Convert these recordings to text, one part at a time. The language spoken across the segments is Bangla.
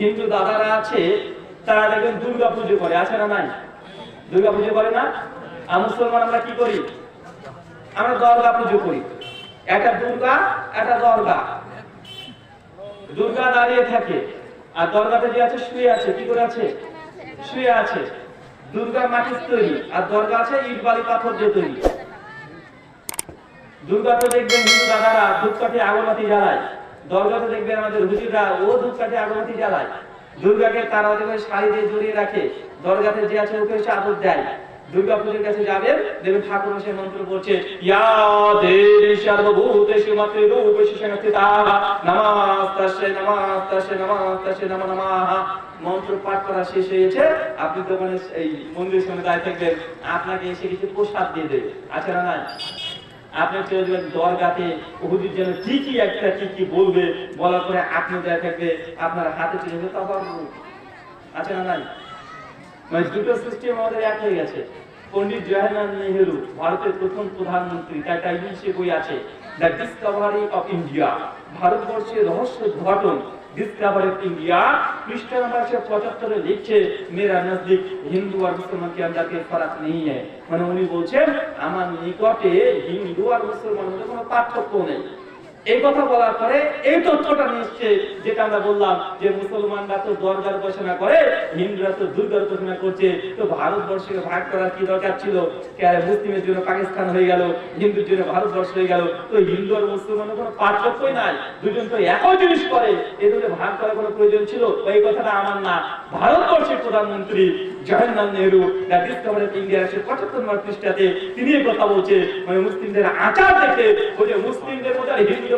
হিন্দু দাদারা আছে, তারা দেখবেন দুর্গা পুজো করে, আছে না নাই? দুর্গা পুজো করে না? আর মুসলমান আমরা কি করি? আমরা দর্গা পুজো করি। একটা দুর্গা, একটা দর্গা। দুর্গা দাঁড়িয়ে থাকে। আর দরগাতে যে আছে, শুয়ে আছে, কি করে আছে? শুয়ে আছে। দুর্গা মাটির তৈরি, আর দরগা আছে ইট, বালি, পাথর দিয়ে তৈরি। দুর্গাতে দেখবেন হিন্দু দাদারা ধূপকাঠি, আগরবাতি জ্বালায়। দরগাতে দেখবেন আমাদের হুজুররা ও ধূপকাঠি আগরবাতি জ্বালায়। দুর্গাকে তারা দেখবেন শাড়ি দিয়ে জড়িয়ে রাখে, দরগাতে যে আছে ওকে এসে আদর দেয়। দুর্গা কাছে যাবেন ঠাকুর সে মন্ত্র বলছে ইয়া দেবী নমো নমঃ মন্ত্র পাঠ করা শেষ হয়েছে, আপনি এই মন্দিরের সামনে দাঁড়িয়ে থাকবেন, আপনাকে এসে কিছু প্রসাদ দিয়ে দেবে। আছে না নাই আপনি দরগাতে হুজুর যেন একটা বলবে, বলার পরে আপনি দেখা থাকবে, আপনার হাতে তখন আছে না নাই? মানে দুটো সিস্টেম আমাদের এক হয়ে গেছে। পন্ডিত জওয়াহরলাল নেহেরু ভারতের প্রথম প্রধানমন্ত্রী, তার টাইটেল সে বই আছে দ্য ডিসকভারি অফ ইন্ডিয়া ভারতবর্ষের রহস্য উদ্ঘাটন ইন্ডিয়া লিখছে হিন্দু আর মুসলমান কে কে ফারাক নেই মানে উনি বলছেন, আমার নিকটে হিন্দু আর মুসলমানের মধ্যে কোনো পার্থক্য নেই। এই কথা বলার পরে এই তথ্যটা নিচ্ছে যেটা আমরা বললাম যে মুসলমানরা তো দরগার উপাসনা করে, হিন্দুরা তো দুর্গার উপাসনা করছে, তো ভারতবর্ষকে ভাগ করার কি দরকার ছিল? মুসলিমের জন্য পাকিস্তান হয়ে গেল, হিন্দুর জন্য ভারতবর্ষ হয়ে গেল, তো হিন্দু আর মুসলমানের কোনো পার্থক্যই নাই, দুজন তো একই জিনিস করে, এদের ভাগ করার কোনো প্রয়োজন ছিল? এই কথাটা আমার না। ভারতবর্ষের প্রধানমন্ত্রী Jawaharlal Nehru, the discovery of India একশো পঁচাত্তর নম্বর পৃষ্ঠাতে তিনি এই কথা বলছে মানে মুসলিমদের আচার দেখে, বলছে মুসলিমদের মধ্যে হিন্দুদের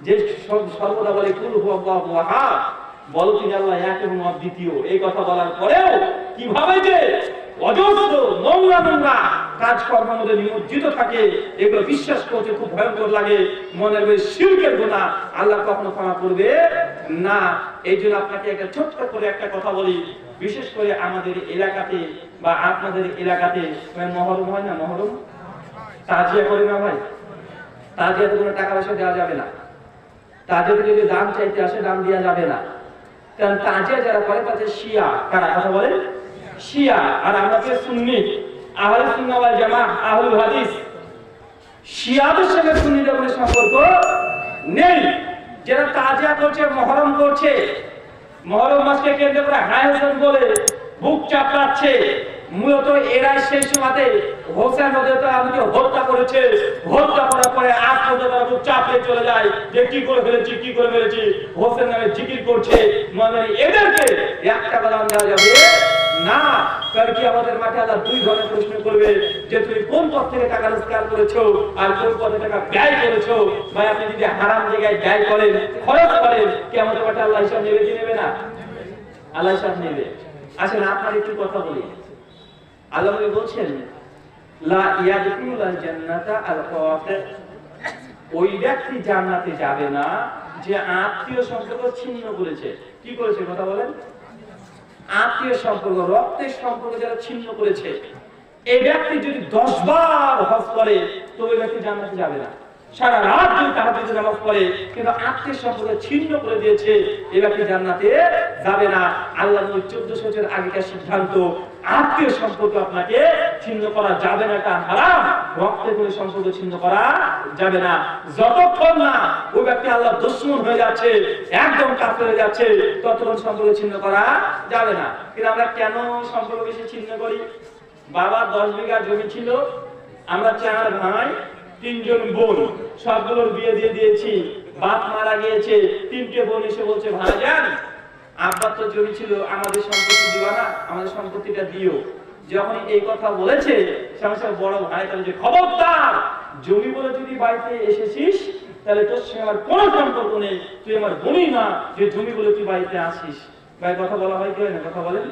যে সর্বদা বলে, কুল হু আল্লাহু, এক এবং অদ্বিতীয় এই কথা বলার পরেও কীভাবে যে অজস্র নোংরা নোংরা নিমজ্জিত থাকে, এগুলো বিশ্বাস করতে খুব ভয়ঙ্কর লাগে, মনের মধ্যে শিল্পের গোনা। আল্লাহ কখনো ক্ষমা করবে না। এই জন্য আপনাকে একটা ছোট্ট করে একটা কথা বলি। বিশেষ করে আমাদের এলাকাতে বা আপনাদের এলাকাতে মানে মহরম হয় না মহরম? তাজিয়া করে না ভাই? তাজিয়াতে কোনো টাকা পয়সা দেওয়া যাবে না। তাজিয়াতে যদি দাম চাইতে আসে, দাম দেওয়া যাবে না। কারণ তাজিয়া যারা করে, তাদের শিয়া। কারা? কথা বলে শিয়া। আর আমরা সুন্নি। আহলে সুন্নাহ ওয়াল জামাত আহলুল হাদিস। শিয়াদের সঙ্গে সুন্নিদের কোনো সম্পর্ক নেই। যারা তাজিয়া করছে, মহরম করছে, মহরম মাসকে কেন্দ্র করে হায় হোসেন বলে বুক চাপড়াচ্ছে। মূলত এরাই সেই সময়তে হোসেন আমাকে হত্যা করেছে। হত্যা করার পরে আজ পর্যন্ত চাপড়ে চলে যায় যে কি করে ফেলেছি, কি করে ফেলেছি। হোসেন নামে জিকির করছে। মানে এদেরকে একটা কথা দেওয়া যাবে না কারণ কি আমাদের মাঠে দুই ধরনের প্রশ্ন করবে, যে তুমি কোন পথ থেকে টাকা রোজগার করেছ আর কোন পথে টাকা ব্যয় করেছ? আপনি যদি হারাম জায়গায় ব্যয় করেন, খরচ করেন, কি আমাদের মাঠে আল্লাহ হিসাব নেবে কি নেবে না? আল্লাহ হিসাব নেবে। আসেন, আপনার একটু কথা বলি। আল্লাহ বলছেন, লা জান্নাতা আল ওই ব্যক্তি জান্নাতে যাবে না, যে আত্মীয় সম্পর্ক ছিন্ন করেছে। কি করেছে কথা বলেন? আত্মীয় সম্পর্ক, রক্তের সম্পর্ক যারা ছিন্ন করেছে। এই ব্যক্তি যদি দশ হজ করে, তবে ব্যক্তি জান্নাতে যাবে না। সারা রাত যদি তাহার যদি নামাজ পড়ে, কিন্তু আত্মীয় সম্পর্ক ছিন্ন করে দিয়েছে। এই ব্যক্তি জান্নাতে যাবে না। আল্লাহ নবী চোদ্দশো বছর আগেকার সিদ্ধান্ত আত্মীয় সম্পর্ক আপনাকে ছিন্ন করা যাবে না, এটা হারাম। রক্তের কোনো সম্পর্ক ছিন্ন করা যাবে না। যতক্ষণ না ওই ব্যক্তি আল্লাহ দুশ্মন হয়ে যাচ্ছে, একদম কাফের হয়ে যাচ্ছে, ততক্ষণ সম্পর্ক ছিন্ন করা যাবে না। কিন্তু আমরা কেন সম্পর্ক বেশি ছিন্ন করি? বাবা দশ বিঘা জমি ছিল, আমরা চার ভাই, তিনজন বোন। সবগুলোর বিয়ে দিয়ে দিয়েছি। বাপ মারা গিয়েছে, তিনটে বোন এসে বলছে, ভাইজান, আব্বার তো জমি ছিল, আমাদের সম্পত্তি দিবা না, আমাদের সম্পত্তিটা দিও। যখন এই কথা বলেছে বড় ভাই তাহলে খবরদার, জমি বলে যদি বাড়িতে এসেছিস, তাহলে তোর সঙ্গে আমার কোনো সম্পর্ক নেই। তুই আমার বোনই না, যে জমি বলে তুই বাড়িতে আসিস। ভাই, কথা বলা হয় কি হয় না? কথা বলেন।